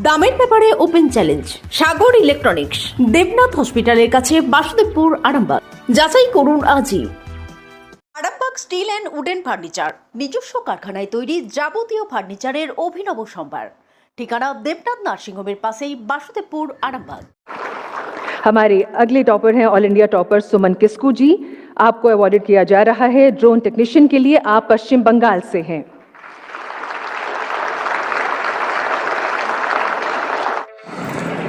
দামের ব্যাপারে open challenge Sagar electronics Debnath হসপিটালের কাছে বাসুদেবপুর আরামবাগ যাচাই করুন আজই Arambagh steel and wooden furniture নিজস্ব কারখানায় তৈরি যাবতীয় ফার্নিচারের অভিনব সম্ভার ঠিকানা দেবনাথ নার্সিংহোমের পাশেই বাসুদেবপুর আরামবাগ हमारे अगले टॉपर हैं all India topper Suman Kisku ji आपको अवॉर्डेड किया जा रहा है ड्रोन टेक्नीशियन के लिए आप पश्चिम बंगाल से हैं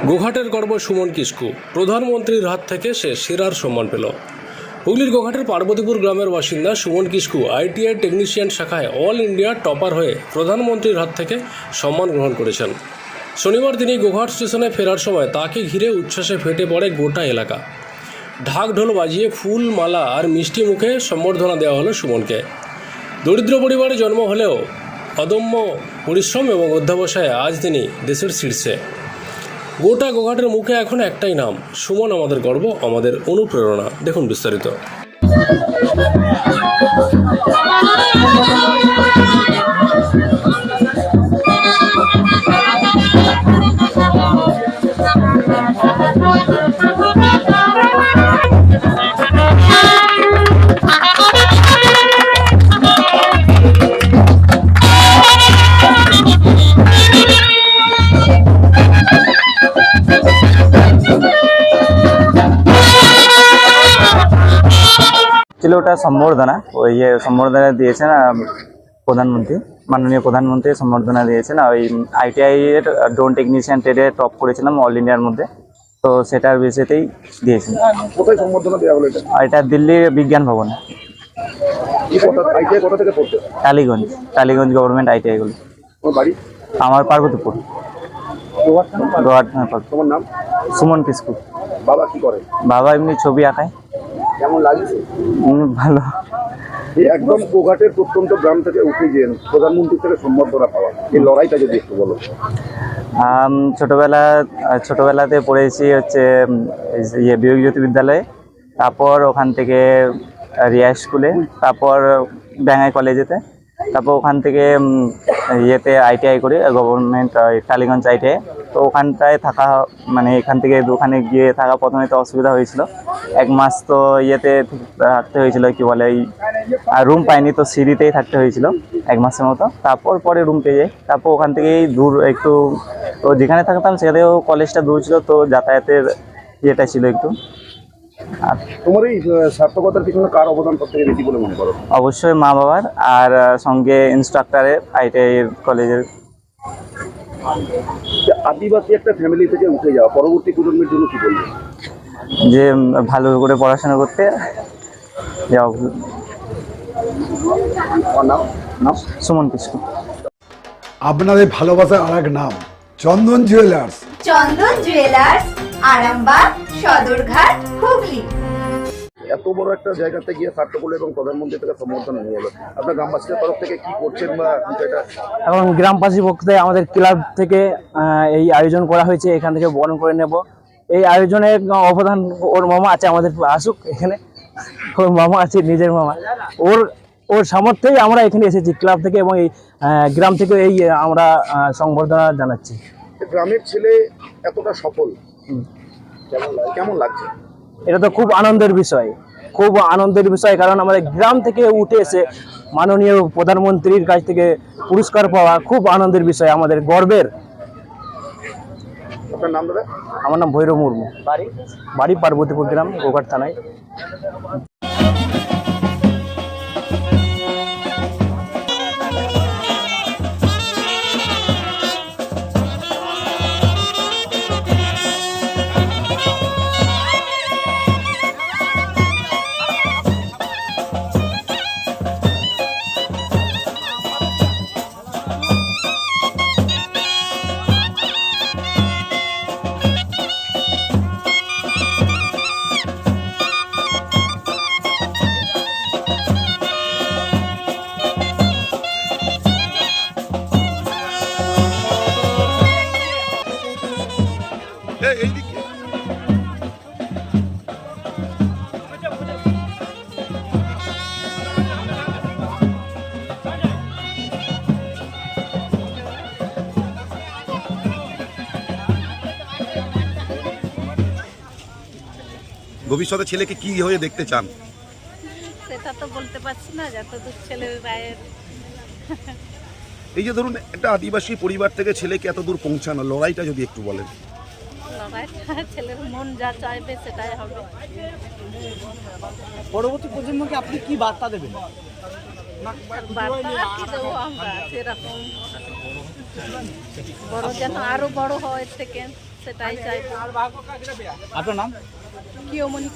গোঘাটের গর্ব সুমন কিস্কু প্রধানমন্ত্রীর হাত থেকে সে সেরার সম্মান পেল। হুগলির গোঘাটের পার্বতীপুর গ্রামের বাসিন্দা সুমন কিস্কু আইটিআই টেকনিশিয়ান শাখায় অল ইন্ডিয়া টপার হয়ে প্রধানমন্ত্রীর হাত থেকে সম্মান গ্রহণ করেছেন। শনিবার তিনি গোঘাট স্টেশনে ফেরার সময় তাকে ঘিরে উচ্ছ্বাসে ফেটে পড়ে গোটা এলাকা। ঢাক ঢোল বাজিয়ে ফুল, মালা আর মিষ্টি মুখে সম্বর্ধনা দেওয়া হলো সুমনকে। দরিদ্র পরিবারে জন্ম হলেও অদম্য পরিশ্রম এবং অধ্যাবসায়ে আজ তিনি দেশের শীর্ষে। গোটা গোঘাটের মুখে এখন একটাই নাম। সুমন আমাদের গর্ব আমাদের অনুপ্রেরণা। দেখুন বিস্তারিত। ওটা সম্বর্ধনা। ওই ইয়ে সম্বর্ধনা দিয়েছেন প্রধানমন্ত্রী মাননীয় প্রধানমন্ত্রী সম্বর্ধনা দিয়েছেন ওই আইটিআই এর ড্রোন টেকনিশিয়ান ট্রেডে টপ করেছিলাম অল ইন্ডিয়ার মধ্যে। তো সেটার বিষয়তেই দিয়েছেন কোথায় সম্বর্ধনা দেওয়া হলো এটা? দিল্লি বিজ্ঞান ভবন। আইটিআই টালিগঞ্জ টালিগঞ্জ গভর্নমেন্ট আইটিআইগুলো তোমার বাড়ি? আমার পার্বতীপুর। তোমার নাম? সুমন কিস্কু বাবা কি করে? বাবা এমনি ছবি আঁকায়। কেমন লাগছে? ভালো। একদম কোঘাটের প্রত্যন্ত গ্রাম থেকে উঠে গিয়ে প্রধানমন্ত্রী থেকে সম্বর্ধনা পাওয়া। এই লড়াইটা যদি একটু বলো। ছোটবেলা ছোটবেলাতে পড়েছি হচ্ছে ইয়ে বিবেক জ্যোতি বিদ্যালয়ে। তারপর ওখান থেকে রিয়া স্কুলে তারপর ব্যাঙ্গাই কলেজেতে। তারপর ওখান থেকে ইয়েতে আইটিআই করি গভর্নমেন্ট টালিগঞ্জ আইটিআই তো ওখানটায় থাকা মানে এখান থেকে ওখানে গিয়ে থাকা প্রথমে তো অসুবিধা হয়েছিল। এক মাস তো ইয়েতে থাকতে হয়েছিল, কি বলে, এই রুম পাইনি তো সিঁড়িতেই থাকতে হয়েছিল, এক মাসের মতো। তারপর পরে রুম পেয়ে যাই। তারপর ওখান থেকেই দূর একটু, তো যেখানে থাকতাম সেখানেও কলেজটা দূর ছিল, তো যাতায়াতের ইয়েটা ছিল একটু। আর তোমার এই সার্থকতার পিছনে কার অবদান সব থেকে বেশি বলে মনে করো? অবশ্যই মা বাবার আর সঙ্গে ইনস্ট্রাক্টরের আইটিআই কলেজের আদিবাসী একটা ফ্যামিলি থেকে উঠে যাওয়া পরবর্তী প্রজন্মের জন্য কি বলবে? যে ভালো করে পড়াশোনা করতে যাও। সুমন কিস্কু আপনাদের ভালোবাসার আর এক নাম চন্দন জুয়েলার্স চন্দন জুয়েলার্স আরামবাগ সদরঘাট হুগলি। এত বড় একটা জায়গাতে গিয়ে সার্থকতা এবং প্রধানমন্ত্রী থেকে সম্বর্ধনা নিয়ে গেলো আপনার গ্রামবাসীদের তরফ থেকে কি করছেন বা এখন গ্রামবাসীর পক্ষে আমাদের ক্লাব থেকে এই আয়োজন করা হয়েছে এখান থেকে বরণ করে নেব। এই আয়োজনে অবদান ওর মামা আছে আমাদের আসুক এখানে। ওর মামা আছে নিজের মামা। ওর ওর সামর্থ্যেই আমরা এখানে এসেছি ক্লাব থেকে এবং এই গ্রাম থেকে এই আমরা সংবর্ধনা জানাচ্ছি। গ্রামের ছেলে এতটা সফল। কেমন লাগছে? এটা তো খুব আনন্দের বিষয়। খুব আনন্দের বিষয় কারণ আমাদের গ্রাম থেকে উঠে এসে মাননীয় প্রধানমন্ত্রীর কাছ থেকে পুরস্কার পাওয়া খুব আনন্দের বিষয় আমাদের গর্বের। আমার নাম ভৈরব মুর্মু। বাড়ি? বাড়ি পার্বতীপুর গ্রাম গোঘাট থানায়। ভবিষ্যতে ছেলেকে কি হয়ে দেখতে চান? সেটা তো বলতে পারছি না যতদূর ছেলের রায়ের। এই যে ধরুন একটা আদিবাসী পরিবার থেকে ছেলেকে এত দূর পৌঁছানো লড়াইটা যদি একটু বলেন। ছেলের মন যা চাইবে সেটাই হবে। পরবর্তী প্রজন্মকে আপনি কি বার্তা দেবেন? বার্তা কি দেবো আমরা? সেরকম। বড় যেন আরও বড় হয় থেকে সেটাই চাইব। আপনার নাম? কিয়মনি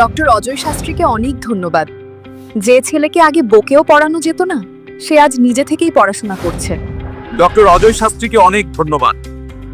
ডক্টর অজয় শাস্ত্রীকে অনেক ধন্যবাদ। যে ছেলেকে আগে বকেও পড়ানো যেত না সে আজ নিজে থেকেই পড়াশোনা করছে। ডক্টর অজয় শাস্ত্রীকে অনেক ধন্যবাদ।